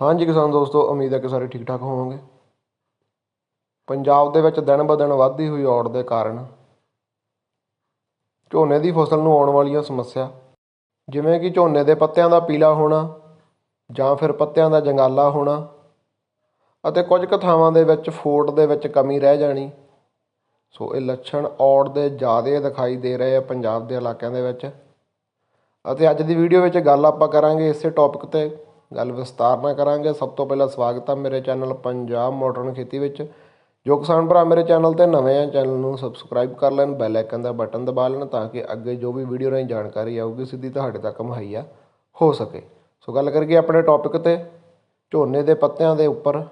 ਹਾਂਜੀ ਕਿਸਾਨ ਦੋਸਤੋ, ਉਮੀਦ ਹੈ ਕਿ ਸਾਰੇ ਠੀਕ ਠਾਕ ਹੋਵੋਗੇ। ਪੰਜਾਬ ਦੇ ਵਿੱਚ ਦਿਨ ਬ ਦਿਨ ਵੱਧਦੀ ਹੋਈ ਔੜ ਦੇ ਕਾਰਨ ਝੋਨੇ ਦੀ ਫਸਲ ਨੂੰ ਆਉਣ ਵਾਲੀਆਂ ਸਮੱਸਿਆ, ਜਿਵੇਂ ਕਿ ਝੋਨੇ ਦੇ ਪੱਤਿਆਂ ਦਾ ਪੀਲਾ ਹੋਣਾ ਜਾਂ ਫਿਰ ਪੱਤਿਆਂ ਦਾ ਜੰਗਾਲਾ ਹੋਣਾ ਅਤੇ ਕੁਝ ਕੁ ਥਾਵਾਂ ਦੇ ਵਿੱਚ ਫੋਟ ਦੇ ਵਿੱਚ ਕਮੀ ਰਹਿ ਜਾਣੀ। ਸੋ ਇਹ ਲੱਛਣ ਔੜ ਦੇ ਜ਼ਿਆਦਾ ਦਿਖਾਈ ਦੇ ਰਹੇ ਆ ਪੰਜਾਬ ਦੇ ਇਲਾਕਿਆਂ ਦੇ ਵਿੱਚ। ਅਤੇ ਅੱਜ ਦੀ ਵੀਡੀਓ ਵਿੱਚ ਗੱਲ ਆਪਾਂ ਕਰਾਂਗੇ ਇਸੇ ਟੌਪਿਕ ਤੇ। ਗੱਲ ਵਿਸਤਾਰ ਨਾਲ ਕਰਾਂਗੇ। ਸਭ ਤੋਂ ਪਹਿਲਾਂ ਸਵਾਗਤ ਹੈ ਮੇਰੇ ਚੈਨਲ ਪੰਜਾਬ ਮਾਡਰਨ ਖੇਤੀ ਵਿੱਚ। ਜੋ ਕਿਸਾਨ ਭਰਾ ਮੇਰੇ ਚੈਨਲ ਤੇ ਨਵੇਂ ਆ, ਚੈਨਲ ਨੂੰ ਸਬਸਕ੍ਰਾਈਬ ਕਰ ਲੈਣ, ਬੈਲ ਆਈਕਨ ਦਾ ਬਟਨ ਦਬਾ ਲੈਣ ਤਾਂ ਕਿ ਅੱਗੇ ਜੋ ਵੀ ਵੀਡੀਓ ਰਾਹੀਂ ਜਾਣਕਾਰੀ ਆਊਗੀ, ਸਿੱਧੀ ਤੁਹਾਡੇ ਤੱਕ ਮੁਹੱਈਆ ਹੋ ਸਕੇ। ਸੋ ਗੱਲ ਕਰੀਏ ਆਪਣੇ ਟੌਪਿਕ ਤੇ। ਝੋਨੇ ਦੇ ਪੱਤਿਆਂ ਦੇ ਉੱਪਰ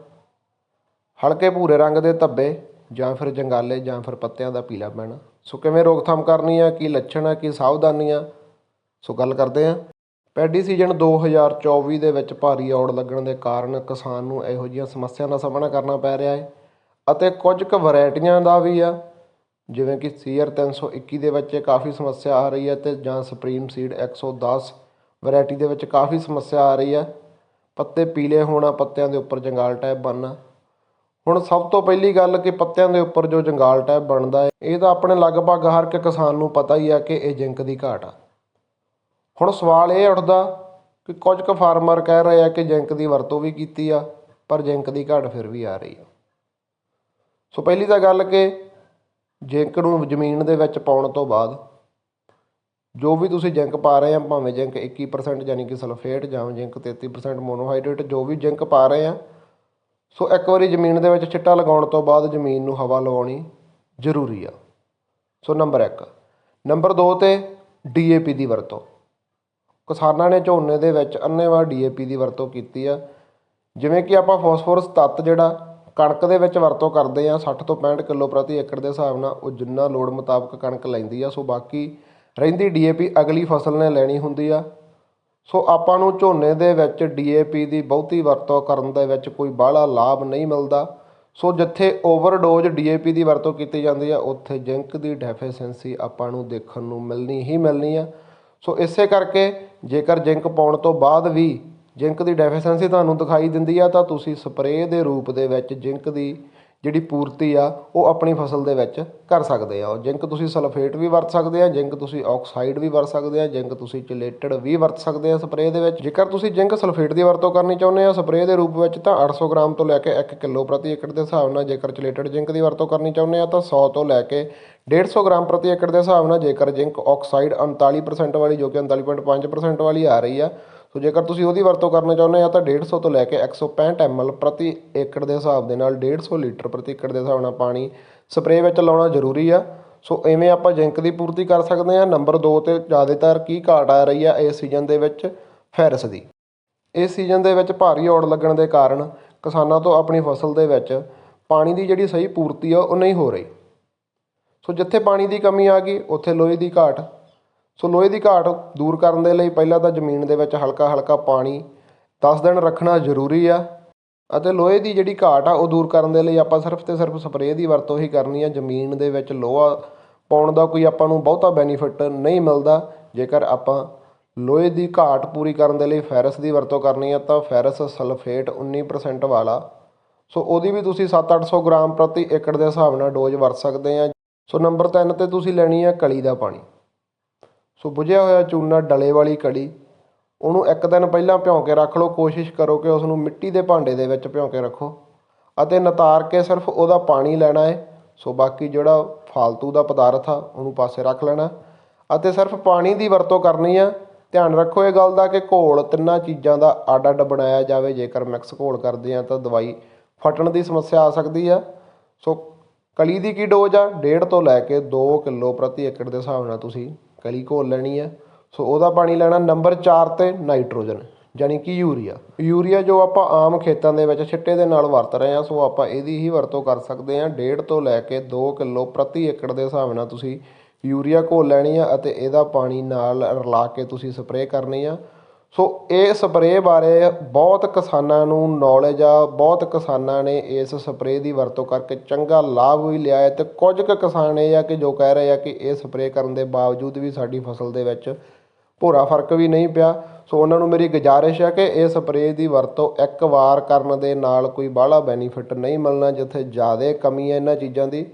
ਹਲਕੇ ਭੂਰੇ ਰੰਗ ਦੇ ਧੱਬੇ ਜਾਂ ਫਿਰ ਜੰਗਾਲੇ ਜਾਂ ਫਿਰ ਪੱਤਿਆਂ ਦਾ ਪੀਲਾ ਪੈਣਾ। ਸੋ ਕਿਵੇਂ ਰੋਕਥਾਮ ਕਰਨੀ ਆ, ਕੀ ਲੱਛਣ ਆ, ਕੀ ਸਾਵਧਾਨੀਆਂ? ਸੋ ਗੱਲ ਕਰਦੇ ਹਾਂ ਪੈਡੀ ਸੀਜ਼ਨ 2024 ਦੇ ਵਿੱਚ ਭਾਰੀ ਔੜ ਲੱਗਣ ਦੇ ਕਾਰਨ ਕਿਸਾਨ ਨੂੰ ਇਹੋ ਜਿਹੀਆਂ ਸਮੱਸਿਆ ਦਾ ਸਾਹਮਣਾ ਕਰਨਾ ਪੈ ਰਿਹਾ ਹੈ ਅਤੇ ਕੁਝ ਕੁ ਵੈਰਾਈਟੀਆਂ ਦਾ ਵੀ ਆ। ਜਿਵੇਂ ਕਿ ਸੀਆਰ 321 ਦੇ ਵਿੱਚ ਇਹ ਕਾਫੀ ਸਮੱਸਿਆ ਆ ਰਹੀ ਹੈ ਤੇ ਜਾਂ ਸੁਪਰੀਮ ਸੀਡ 110 ਵੈਰਾਈਟੀ ਦੇ ਵਿੱਚ ਕਾਫੀ ਸਮੱਸਿਆ ਆ ਰਹੀ ਹੈ। ਪੱਤੇ ਪੀਲੇ ਹੋਣਾ ਪੱਤਿਆਂ ਦੇ ਉੱਪਰ ਜੰਗਾਲ ਟੈਪ ਬਣਨਾ। ਹੁਣ ਸਭ ਤੋਂ ਪਹਿਲੀ ਗੱਲ ਕਿ ਪੱਤਿਆਂ ਦੇ ਉੱਪਰ ਜੋ ਜੰਗਾਲ ਟੈਪ ਬਣਦਾ ਹੈ, ਇਹ ਤਾਂ ਆਪਣੇ ਲਗਭਗ ਹਰ ਇੱਕ ਕਿਸਾਨ ਨੂੰ ਪਤਾ ਹੀ ਆ ਕਿ ਇਹ ਜਿੰਕ ਦੀ ਘਾਟ ਆ। ਹੁਣ ਸਵਾਲ ਇਹ ਉੱਠਦਾ ਕਿ ਕੁਝ ਕੁ ਫਾਰਮਰ ਕਹਿ ਰਹੇ ਆ ਕਿ ਜਿੰਕ ਦੀ ਵਰਤੋਂ ਵੀ ਕੀਤੀ ਆ, ਪਰ ਜਿੰਕ ਦੀ ਘਾਟ ਫਿਰ ਵੀ ਆ ਰਹੀ ਆ। ਸੋ ਪਹਿਲੀ ਤਾਂ ਗੱਲ ਕਿ ਜਿੰਕ ਨੂੰ ਜ਼ਮੀਨ ਦੇ ਵਿੱਚ ਪਾਉਣ ਤੋਂ ਬਾਅਦ ਜੋ ਵੀ ਤੁਸੀਂ ਜਿੰਕ ਪਾ ਰਹੇ ਆ, ਭਾਵੇਂ ਜਿੰਕ 21% ਯਾਨੀ ਕਿ ਸਲਫੇਟ ਜਾਂ ਜਿੰਕ 33% ਮੋਨੋਹਾਈਡਰੇਟ, ਜੋ ਵੀ ਜਿੰਕ ਪਾ ਰਹੇ ਆ, ਸੋ ਇੱਕ ਵਾਰੀ ਜ਼ਮੀਨ ਦੇ ਵਿੱਚ ਛਿੱਟਾ ਲਗਾਉਣ ਤੋਂ ਬਾਅਦ ਜ਼ਮੀਨ ਨੂੰ ਹਵਾ ਲਵਾਉਣੀ ਜ਼ਰੂਰੀ ਆ। ਸੋ ਨੰਬਰ 1 ਨੰਬਰ 2 ਤੇ ਡੀਏਪੀ ਦੀ ਵਰਤੋਂ। ਕਿਸਾਨਾਂ ਨੇ ਝੋਨੇ ਦੇ ਵਿੱਚ ਅੰਨੇਵਾਹ ਡੀਏਪੀ ਦੀ ਵਰਤੋਂ ਕੀਤੀ ਆ। ਜਿਵੇਂ ਕਿ ਆਪਾਂ ਫਾਸਫੋਰਸ ਤੱਤ ਜਿਹੜਾ ਕਣਕ ਦੇ ਵਿੱਚ ਵਰਤੋਂ ਕਰਦੇ ਆ 60 ਤੋਂ 65 ਕਿਲੋ ਪ੍ਰਤੀ ਏਕੜ ਦੇ ਹਿਸਾਬ ਨਾਲ ਉਹ ਜਿੰਨਾ ਲੋੜ ਮੁਤਾਬਕ ਕਣਕ ਲੈਂਦੀ ਆ, ਸੋ ਬਾਕੀ ਰਹਿੰਦੀ ਡੀਏਪੀ ਅਗਲੀ ਫਸਲ ਨੇ ਲੈਣੀ ਹੁੰਦੀ ਆ। ਸੋ ਆਪਾਂ ਨੂੰ ਝੋਨੇ ਦੇ ਵਿੱਚ ਡੀਏਪੀ ਦੀ ਬਹੁਤੀ ਵਰਤੋਂ ਕਰਨ ਦੇ ਵਿੱਚ ਕੋਈ ਬਾਹਲਾ ਲਾਭ ਨਹੀਂ ਮਿਲਦਾ। ਸੋ ਜਿੱਥੇ ਓਵਰਡੋਜ਼ ਡੀਏਪੀ ਦੀ ਵਰਤੋਂ ਕੀਤੀ ਜਾਂਦੀ ਆ, ਉੱਥੇ ਜਿੰਕ ਦੀ ਡੈਫੀਸ਼ੈਂਸੀ ਆਪਾਂ ਨੂੰ ਦੇਖਣ ਨੂੰ ਮਿਲਣੀ ਹੀ ਮਿਲਣੀ ਆ। ਸੋ ਇਸੇ ਕਰਕੇ ਜੇਕਰ ਜਿੰਕ ਪਾਉਣ ਤੋਂ ਬਾਅਦ ਵੀ ਜਿੰਕ ਦੀ ਡੈਫੀਸ਼ੈਂਸੀ ਤੁਹਾਨੂੰ ਦਿਖਾਈ ਦਿੰਦੀ ਆ, ਤਾਂ ਤੁਸੀਂ ਸਪਰੇਅ ਦੇ ਰੂਪ ਦੇ ਵਿੱਚ ਜਿੰਕ ਦੀ ਜਿਹੜੀ ਪੂਰਤੀ ਆ, ਉਹ ਆਪਣੀ ਫਸਲ ਦੇ ਵਿੱਚ ਕਰ ਸਕਦੇ ਆ। ਜਿੰਕ ਤੁਸੀਂ ਸਲਫੇਟ ਵੀ ਵਰਤ ਸਕਦੇ ਆ, ਜਿੰਕ ਤੁਸੀਂ ਆਕਸਾਈਡ ਵੀ ਵਰਤ ਸਕਦੇ ਆ, ਜਿੰਕ ਤੁਸੀਂ ਚਿਲੇਟਡ ਵੀ ਵਰਤ ਸਕਦੇ ਆ ਸਪਰੇਅ ਦੇ ਵਿੱਚ। ਜੇਕਰ ਤੁਸੀਂ ਜਿੰਕ ਸਲਫੇਟ ਦੀ ਵਰਤੋਂ ਕਰਨੀ ਚਾਹੁੰਦੇ ਆ, ਸਪਰੇਅ ਦੇ ਰੂਪ ਵਿੱਚ ਤਾਂ 800 ਗ੍ਰਾਮ ਤੋਂ ਲੈ ਕੇ 1 ਕਿਲੋ ਪ੍ਰਤੀ ਏਕੜ ਦੇ ਹਿਸਾਬ ਨਾਲ ਜੇਕਰ ਚਿਲੇਟਡ ਜਿੰਕ ਦੀ ਵਰਤੋਂ ਕਰਨੀ ਚਾਹੁੰਦੇ ਆ, ਤਾਂ 100 ਤੋਂ ਲੈ ਕੇ 150 ਗ੍ਰਾਮ ਪ੍ਰਤੀ ਏਕੜ ਦੇ ਹਿਸਾਬ ਨਾਲ ਜੇਕਰ ਜਿੰਕ ਆਕਸਾਈਡ 39% ਵਾਲੀ, ਜੋ ਕਿ 39.5% ਵਾਲੀ ਆ ਰਹੀ ਆ ਸੋ ਜੇਕਰ ਤੁਸੀਂ ਉਹਦੀ ਵਰਤੋਂ ਕਰਨਾ ਚਾਹੁੰਦੇ ਆ ਤਾਂ 150 ਤੋਂ ਲੈ ਕੇ 165 ml ਪ੍ਰਤੀ ਏਕੜ ਦੇ ਹਿਸਾਬ ਦੇ ਨਾਲ 150 ਲੀਟਰ ਪ੍ਰਤੀ ਏਕੜ ਦੇ ਹਿਸਾਬ ਨਾਲ ਪਾਣੀ ਸਪਰੇਅ ਵਿੱਚ ਲਾਉਣਾ ਜ਼ਰੂਰੀ ਆ। ਸੋ ਐਵੇਂ ਆਪਾਂ ਜਿੰਕ ਦੀ ਪੂਰਤੀ ਕਰ ਸਕਦੇ ਆ ਨੰਬਰ 2 ਤੇ ਜ਼ਿਆਦਾਤਰ ਕੀ ਘਾਟ ਆ ਰਹੀ ਆ ਇਸ ਸੀਜ਼ਨ ਦੇ ਵਿੱਚ? ਫੈਰਸ ਦੀ। ਇਸ ਸੀਜ਼ਨ ਦੇ ਵਿੱਚ ਭਾਰੀ ਔੜ ਲੱਗਣ ਦੇ ਕਾਰਨ ਕਿਸਾਨਾਂ ਤੋਂ ਆਪਣੀ ਫਸਲ ਦੇ ਵਿੱਚ ਪਾਣੀ ਦੀ ਜਿਹੜੀ ਸਹੀ ਪੂਰਤੀ ਆ, ਉਹ ਨਹੀਂ ਹੋ ਰਹੀ। ਸੋ ਜਿੱਥੇ ਪਾਣੀ ਦੀ ਕਮੀ ਆ ਗਈ, ਉੱਥੇ ਲੋਹੇ ਦੀ ਘਾਟ ਸੋ ਲੋਹੇ ਦੀ ਘਾਟ ਦੂਰ ਕਰਨ ਦੇ ਲਈ ਪਹਿਲਾਂ ਤਾਂ ਜ਼ਮੀਨ ਦੇ ਵਿੱਚ ਹਲਕਾ ਹਲਕਾ ਪਾਣੀ 10 ਦਿਨ ਰੱਖਣਾ ਜ਼ਰੂਰੀ ਆ ਅਤੇ ਲੋਹੇ ਦੀ ਜਿਹੜੀ ਘਾਟ ਆ ਉਹ ਦੂਰ ਕਰਨ ਦੇ ਲਈ ਆਪਾਂ ਸਿਰਫ ਤੇ ਸਿਰਫ ਸਪਰੇਅ ਦੀ ਵਰਤੋਂ ਹੀ ਕਰਨੀ ਆ। ਜ਼ਮੀਨ ਦੇ ਵਿੱਚ ਲੋਹਾ ਪਾਉਣ ਦਾ ਕੋਈ ਆਪਾਂ ਨੂੰ ਬਹੁਤਾ ਬੈਨੀਫਿਟ ਨਹੀਂ ਮਿਲਦਾ। ਜੇਕਰ ਆਪਾਂ ਲੋਹੇ ਦੀ ਘਾਟ ਪੂਰੀ ਕਰਨ ਦੇ ਲਈ ਫੈਰਸ ਦੀ ਵਰਤੋਂ ਕਰਨੀ ਆ ਤਾਂ ਫੈਰਸ ਸਲਫੇਟ 19% ਵਾਲਾ। ਸੋ ਉਹਦੀ ਵੀ ਤੁਸੀਂ 7-800 ਗ੍ਰਾਮ ਪ੍ਰਤੀ ਏਕੜ ਦੇ ਹਿਸਾਬ ਨਾਲ ਡੋਜ਼ ਵਰਤ ਸਕਦੇ ਆ। ਸੋ ਨੰਬਰ 3 ਤੇ ਤੁਸੀਂ ਲੈਣੀ ਆ ਕਲੀ ਦਾ ਪਾਣੀ। ਸੋ ਬੁਝਿਆ ਹੋਇਆ ਚੂਨਾ ਡਲੇ ਵਾਲੀ ਕਲੀ ਉਹਨੂੰ ਇੱਕ ਦਿਨ ਪਹਿਲਾਂ ਭਿਉਂ ਕੇ ਰੱਖ ਲਓ, ਕੋਸ਼ਿਸ਼ ਕਰੋ ਕਿ ਉਸ ਨੂੰ ਮਿੱਟੀ ਦੇ ਭਾਂਡੇ ਦੇ ਵਿੱਚ ਭਿਉਂ ਕੇ ਰੱਖੋ ਅਤੇ ਨਤਾਰ ਕੇ ਸਿਰਫ ਉਹਦਾ ਪਾਣੀ ਲੈਣਾ ਹੈ। ਸੋ ਬਾਕੀ ਜਿਹੜਾ ਫਾਲਤੂ ਦਾ ਪਦਾਰਥ ਆ, ਉਹਨੂੰ ਪਾਸੇ ਰੱਖ ਲੈਣਾ ਅਤੇ ਸਿਰਫ ਪਾਣੀ ਦੀ ਵਰਤੋਂ ਕਰਨੀ ਆ। ਧਿਆਨ ਰੱਖੋ ਇਹ ਗੱਲ ਦਾ ਕਿ ਘੋਲ ਤਿੰਨਾਂ ਚੀਜ਼ਾਂ ਦਾ ਅੱਡ ਅੱਡ ਬਣਾਇਆ ਜਾਵੇ। ਜੇਕਰ ਮਿਕਸ ਘੋਲ ਕਰਦੇ ਆ ਤਾਂ ਦਵਾਈ ਫਟਣ ਦੀ ਸਮੱਸਿਆ ਆ ਸਕਦੀ ਆ। ਸੋ ਕਲੀ ਦੀ ਕੀ ਡੋਜ਼ ਆ? ਡੇਢ ਤੋਂ ਲੈ ਕੇ 2 ਕਿਲੋ ਪ੍ਰਤੀ ਏਕੜ ਦੇ ਹਿਸਾਬ ਨਾਲ ਤੁਸੀਂ ਕਲੀ ਘੋਲ ਲੈਣੀ ਆ। ਸੋ ਉਹਦਾ ਪਾਣੀ ਲੈਣਾ ਨੰਬਰ 4 ਤੇ ਨਾਈਟ੍ਰੋਜਨ ਯਾਨੀ ਕਿ ਯੂਰੀਆ। ਯੂਰੀਆ ਜੋ ਆਪਾਂ ਆਮ ਖੇਤਾਂ ਦੇ ਵਿੱਚ ਛਿੱਟੇ ਦੇ ਨਾਲ ਵਰਤ ਰਹੇ ਹਾਂ ਸੋ ਆਪਾਂ ਇਹਦੀ ਹੀ ਵਰਤੋਂ ਕਰ ਸਕਦੇ ਹਾਂ ਡੇਢ ਤੋਂ ਲੈ ਕੇ 2 ਕਿਲੋ ਪ੍ਰਤੀ ਏਕੜ ਦੇ ਹਿਸਾਬ ਨਾਲ ਤੁਸੀਂ ਯੂਰੀਆ ਘੋਲ ਲੈਣੀ ਆ ਅਤੇ ਇਹਦਾ ਪਾਣੀ ਨਾਲ ਰਲਾ ਕੇ ਤੁਸੀਂ ਸਪਰੇਅ ਕਰਨੀ ਆ। ਸੋ ਇਹ ਸਪਰੇਅ ਬਾਰੇ ਬਹੁਤ ਕਿਸਾਨਾਂ ਨੂੰ ਨੌਲੇਜ ਆ, ਬਹੁਤ ਕਿਸਾਨਾਂ ਨੇ ਇਸ ਸਪਰੇਅ ਦੀ ਵਰਤੋਂ ਕਰਕੇ ਚੰਗਾ ਲਾਭ ਵੀ ਲਿਆ ਹੈ ਤੇ ਕੁਝ ਕੁ ਕਿਸਾਨ ਇਹ ਆ ਕਿ ਜੋ ਕਹਿ ਰਹੇ ਆ ਕਿ ਇਹ ਸਪਰੇਅ ਕਰਨ ਦੇ ਬਾਵਜੂਦ ਵੀ ਸਾਡੀ ਫਸਲ ਦੇ ਵਿੱਚ ਭੋਰਾ ਫ਼ਰਕ ਵੀ ਨਹੀਂ ਪਿਆ। ਸੋ ਉਹਨਾਂ ਨੂੰ ਮੇਰੀ ਗੁਜ਼ਾਰਿਸ਼ ਹੈ ਕਿ ਇਹ ਸਪਰੇਅ ਦੀ ਵਰਤੋਂ ਇੱਕ ਵਾਰ ਕਰਨ ਦੇ ਨਾਲ ਕੋਈ ਬਾਹਲਾ ਬੈਨੀਫਿਟ ਨਹੀਂ ਮਿਲਣਾ, ਜਿੱਥੇ ਜ਼ਿਆਦਾ ਕਮੀ ਹੈ ਇਹਨਾਂ ਚੀਜ਼ਾਂ ਦੀ।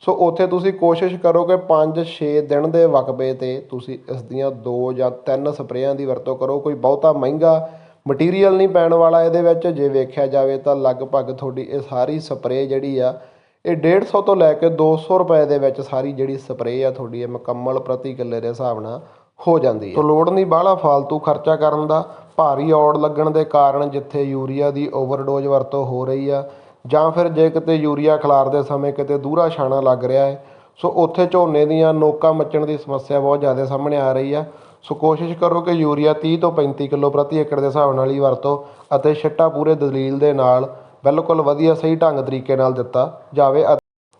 ਸੋ ਉੱਥੇ ਤੁਸੀਂ ਕੋਸ਼ਿਸ਼ ਕਰੋ ਕਿ 5-6 ਦਿਨ ਦੇ ਵਕਬੇ ਤੇ ਤੁਸੀਂ ਇਸ ਦੀਆਂ ਦੋ ਜਾਂ ਤਿੰਨ ਸਪਰੇਆਂ ਦੀ ਵਰਤੋਂ ਕਰੋ। ਕੋਈ ਬਹੁਤਾ ਮਹਿੰਗਾ ਮਟੀਰੀਅਲ ਨਹੀਂ ਪੈਣ ਵਾਲਾ ਇਹਦੇ ਵਿੱਚ। ਜੇ ਵੇਖਿਆ ਜਾਵੇ ਤਾਂ ਲਗਭਗ ਤੁਹਾਡੀ ਇਹ ਸਾਰੀ ਸਪਰੇਅ ਜਿਹੜੀ ਆ, ਇਹ 150 ਤੋਂ ਲੈ ਕੇ 200 ਰੁਪਏ ਦੇ ਵਿੱਚ ਸਾਰੀ ਜਿਹੜੀ ਸਪਰੇਅ ਆ ਤੁਹਾਡੀ ਇਹ ਮੁਕੰਮਲ ਪ੍ਰਤੀ ਕਿੱਲੇ ਦੇ ਹਿਸਾਬ ਨਾਲ ਹੋ ਜਾਂਦੀ ਹੈ ਸੋ ਲੋੜ ਨਹੀਂ ਬਾਹਲਾ ਫालतू ਖਰਚਾ ਕਰਨ ਦਾ। ਭਾਰੀ ਔੜ ਲੱਗਣ ਦੇ ਕਾਰਨ ਜਿੱਥੇ ਯੂਰੀਆ ਦੀ ਓਵਰਡੋਜ਼ ਵਰਤੋਂ ਹੋ ਰਹੀ ਆ ਜਾਂ ਫਿਰ ਜੇ ਕਿਤੇ ਯੂਰੀਆ ਖਿਲਾਰਦੇ ਸਮੇਂ ਕਿਤੇ ਦੂਹਰਾ ਛਾਣਾ ਲੱਗ ਰਿਹਾ ਹੈ, ਸੋ ਉੱਥੇ ਝੋਨੇ ਦੀਆਂ ਨੋਕਾਂ ਮੱਚਣ ਦੀ ਸਮੱਸਿਆ ਬਹੁਤ ਜ਼ਿਆਦਾ ਸਾਹਮਣੇ ਆ ਰਹੀ ਆ ਸੋ ਕੋਸ਼ਿਸ਼ ਕਰੋ ਕਿ ਯੂਰੀਆ 30 ਤੋਂ 35 ਕਿਲੋ ਪ੍ਰਤੀ ਏਕੜ ਦੇ ਹਿਸਾਬ ਨਾਲ ਹੀ ਵਰਤੋ ਅਤੇ ਛਿੱਟਾ ਪੂਰੇ ਦਲੀਲ ਦੇ ਨਾਲ ਬਿਲਕੁਲ ਵਧੀਆ ਸਹੀ ਢੰਗ ਤਰੀਕੇ ਨਾਲ ਦਿੱਤਾ ਜਾਵੇ।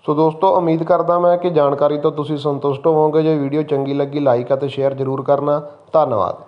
ਸੋ ਦੋਸਤੋ, ਉਮੀਦ ਕਰਦਾ ਮੈਂ ਕਿ ਜਾਣਕਾਰੀ ਤੋਂ ਤੁਸੀਂ ਸੰਤੁਸ਼ਟ ਹੋਵੋਗੇ। ਜੇ ਵੀਡੀਓ ਚੰਗੀ ਲੱਗੀ, ਲਾਈਕ ਅਤੇ ਸ਼ੇਅਰ ਜ਼ਰੂਰ ਕਰਨਾ। ਧੰਨਵਾਦ।